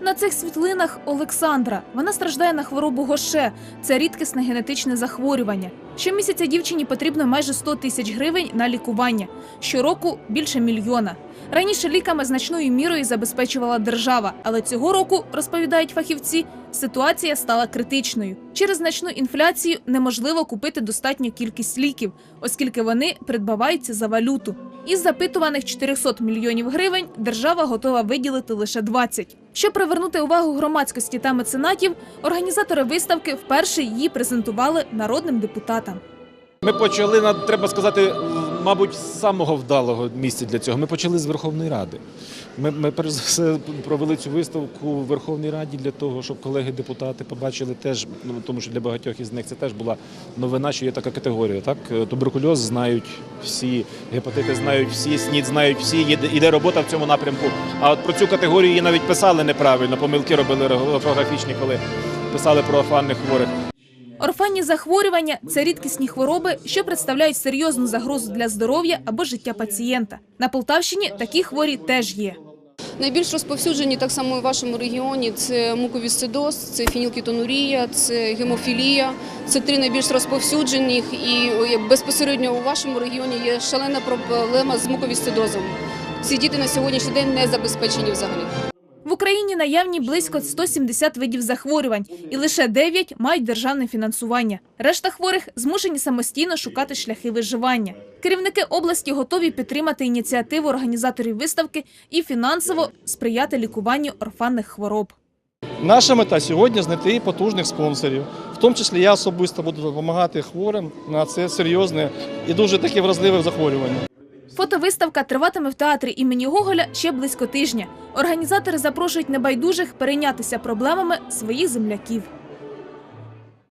На цих світлинах Олександра. Вона страждає на хворобу Гоше. Це рідкісне генетичне захворювання. Щомісяця дівчині потрібно майже 100 тисяч гривень на лікування. Щороку більше мільйона. Раніше ліками значною мірою забезпечувала держава, але цього року, розповідають фахівці, ситуація стала критичною. Через значну інфляцію неможливо купити достатню кількість ліків, оскільки вони придбаваються за валюту. Із запитуваних 400 мільйонів гривень держава готова виділити лише 20. Щоб привернути увагу громадськості та меценатів, організатори виставки вперше її презентували народним депутатам. Ми почали, треба сказати, мабуть, з самого вдалого місця для цього. Ми почали з Верховної Ради. Ми, ми перш за все провели цю виставку в Верховній Раді для того, щоб колеги-депутати побачили теж, ну тому що для багатьох із них це теж була новина, що є така категорія. Так, Е, туберкульоз знають всі, гепатити знають всі, СНІД знають всі. Іде робота в цьому напрямку. А от про цю категорію її навіть писали неправильно. Помилки робили орфографічні, коли писали про орфанних хворих. Орфанні захворювання це рідкісні хвороби, що представляють серйозну загрозу для здоров'я або життя пацієнта. На Полтавщині такі хворі теж є. Найбільш розповсюджені так само і в вашому регіоні це муковісцидоз, це фінілкетонурія, це гемофілія. Це три найбільш розповсюджених і безпосередньо у вашому регіоні є шалена проблема з муковісцидозом. Ці діти на сьогоднішній день не забезпечені взагалі. В Україні наявні близько 170 видів захворювань, і лише 9 мають державне фінансування. Решта хворих змушені самостійно шукати шляхи виживання. Керівники області готові підтримати ініціативу організаторів виставки і фінансово сприяти лікуванню орфанних хвороб. Наша мета сьогодні знайти потужних спонсорів. В тому числі я особисто буду допомагати хворим на це серйозне і дуже таке вразливе захворювання. Фотовиставка триватиме в театрі імені Гоголя ще близько тижня. Організатори запрошують небайдужих перейнятися проблемами своїх земляків.